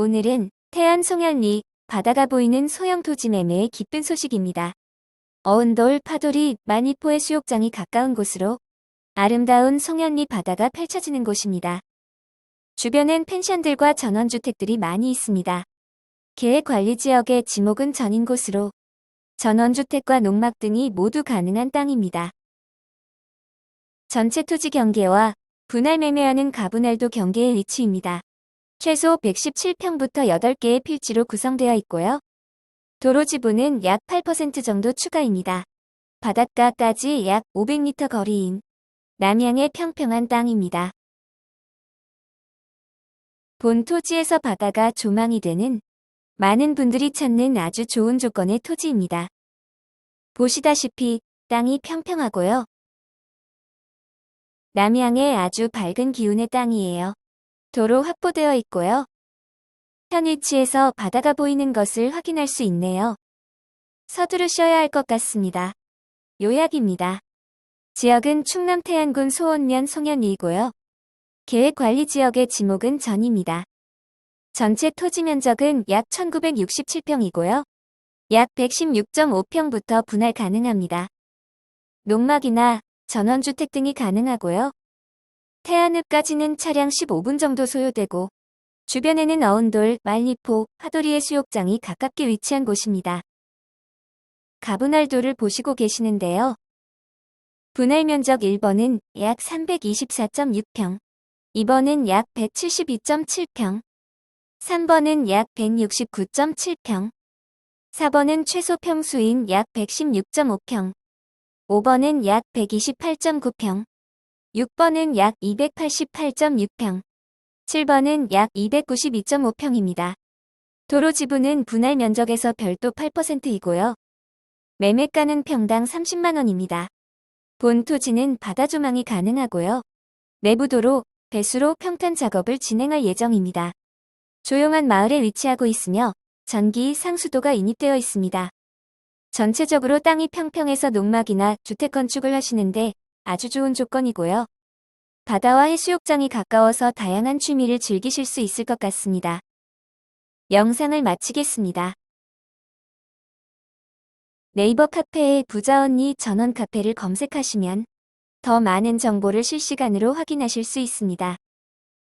오늘은 태안 송현리 바다가 보이는 소형 토지 매매의 기쁜 소식입니다. 어운돌 파돌이 마니포의 수욕장이 가까운 곳으로 아름다운 송현리 바다가 펼쳐지는 곳입니다. 주변엔 펜션들과 전원주택들이 많이 있습니다. 계획관리지역의 지목은 전인 곳으로 전원주택과 농막 등이 모두 가능한 땅입니다. 전체 토지 경계와 분할 매매하는 가분할도 경계의 위치입니다. 최소 117평부터 8개의 필지로 구성되어 있고요. 도로 지분은 약 8% 정도 추가입니다. 바닷가까지 약 500m 거리인 남양의 평평한 땅입니다. 본 토지에서 바다가 조망이 되는 많은 분들이 찾는 아주 좋은 조건의 토지입니다. 보시다시피 땅이 평평하고요. 남양의 아주 밝은 기운의 땅이에요. 도로 확보되어 있고요. 현 위치에서 바다가 보이는 것을 확인할 수 있네요. 서두르셔야 할 것 같습니다. 요약입니다. 지역은 충남 태안군 소원면 송현리이고요. 계획관리지역의 지목은 전입니다. 전체 토지 면적은 약 1967평이고요. 약 116.5평부터 분할 가능합니다. 농막이나 전원주택 등이 가능하고요. 태안읍까지는 차량 15분 정도 소요되고 주변에는 어운돌, 말리포, 파도리의 수욕장이 가깝게 위치한 곳입니다. 가분할도를 보시고 계시는데요. 분할 면적 1번은 약 324.6평, 2번은 약 172.7평, 3번은 약 169.7평, 4번은 최소 평수인 약 116.5평, 5번은 약 128.9평, 6번은 약 288.6평, 7번은 약 292.5평입니다. 도로 지분은 분할 면적에서 별도 8%이고요. 매매가는 평당 30만원입니다. 본 토지는 바다 조망이 가능하고요. 내부도로, 배수로 평탄 작업을 진행할 예정입니다. 조용한 마을에 위치하고 있으며 전기 상수도가 인입되어 있습니다. 전체적으로 땅이 평평해서 농막이나 주택 건축을 하시는데 아주 좋은 조건이고요. 바다와 해수욕장이 가까워서 다양한 취미를 즐기실 수 있을 것 같습니다. 영상을 마치겠습니다. 네이버 카페에 부자 언니 전원 카페를 검색하시면 더 많은 정보를 실시간으로 확인하실 수 있습니다.